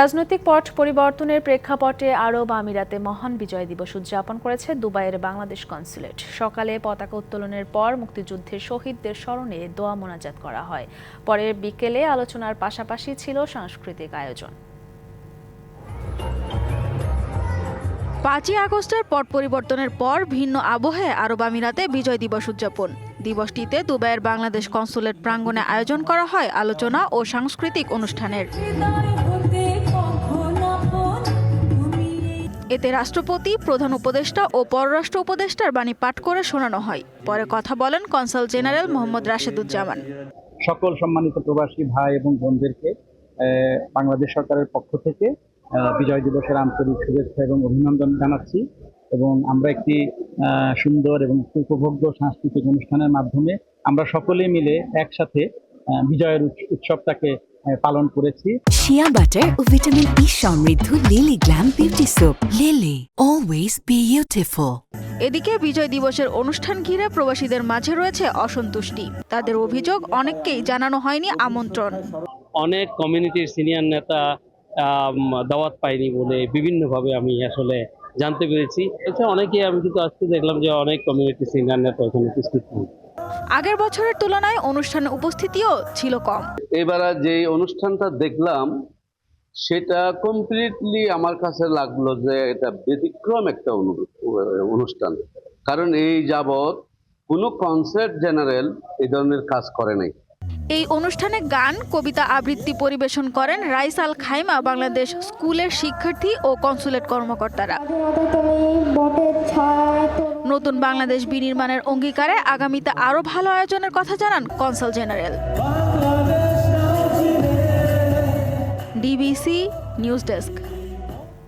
রাজনৈতিক পট পরিবর্তনের প্রেক্ষাপটে আরব আমিরাতে মহান বিজয় দিবস উদযাপন করেছে দুবাইয়ের বাংলাদেশ কনসুলেট। সকালে পতাকা উত্তোলনের পর মুক্তিযুদ্ধের শহীদদের স্মরণে দোয়া মোনাজাত করা হয়। পরে বিকেলে আলোচনার পাশাপাশি ছিল সাংস্কৃতিক আয়োজন। পাঁচই আগস্টের পট পরিবর্তনের পর ভিন্ন আবহে আরব আমিরাতে বিজয় দিবস উদযাপন। দিবসটিতে দুবাইয়ের বাংলাদেশ কনসুলেট প্রাঙ্গণে আয়োজন করা হয় আলোচনা ও সাংস্কৃতিক অনুষ্ঠানের। এতে রাষ্ট্রপতি, প্রধান উপদেষ্টা ও পররাষ্ট্র উপদেষ্টার বাণী পাঠ করে শোনানো হয়। পরে কথা বলেন কনসাল জেনারেল মোহাম্মদ রাশেদুজ্জামান। সকল সম্মানিত প্রবাসী ভাই এবং বোনদেরকে বাংলাদেশ সরকারের পক্ষ থেকে বিজয় দিবসের আন্তরিক শুভেচ্ছা এবং অভিনন্দন জানাচ্ছি এবং আমরা একটি সুন্দর এবং উপভোগ্য সাংস্কৃতিক অনুষ্ঠানের মাধ্যমে আমরা সকলে মিলে একসাথে বিজয়ের উৎস- উৎসবটাকে পালন করেছি। শিয়া বাটার ও ভিটামিন ই সমৃদ্ধ Lily glam beauty soap Lily always beautiful এদিকে বিজয় দিবসের অনুষ্ঠান ঘিরে প্রবাসীদের মাঝে রয়েছে অসন্তুষ্টি। তাদের অভিযোগ অনেককেই জানানো হয়নি আমন্ত্রণ। অনেক কমিউনিটির সিনিয়র নেতা দাওয়াত পাইনি বলে বিভিন্নভাবে আমি আসলে জানতে পেরেছি। এছাড়া অনেকে আমি কিন্তু আজকে দেখলাম যে অনেক কমিউনিটি সিনিয়র নেতা ওখানে উপস্থিত আগের বছরের তুলনায় অনুষ্ঠানে উপস্থিতিও ছিল কম। এবারে যে অনুষ্ঠানটা দেখলাম সেটা কমপ্লিটলি আমার কাছে লাগল যে এটা ব্যতিক্রম একটা অনুষ্ঠান। কারণ এই যাবৎ কোনো কনসার্ট জেনারেল এই ধরনের কাজ করে নাই। এই অনুষ্ঠানে গান কবিতা আবৃত্তি পরিবেশন করেন রাইস আল খাইমা বাংলাদেশ স্কুলের শিক্ষার্থী ও কনসুলেট কর্মকর্তারা। নতুন বাংলাদেশ বিনির্মাণের অঙ্গীকারে আগামীতে আরও ভালো আয়োজনের কথা জানান consul general. DBC news desk.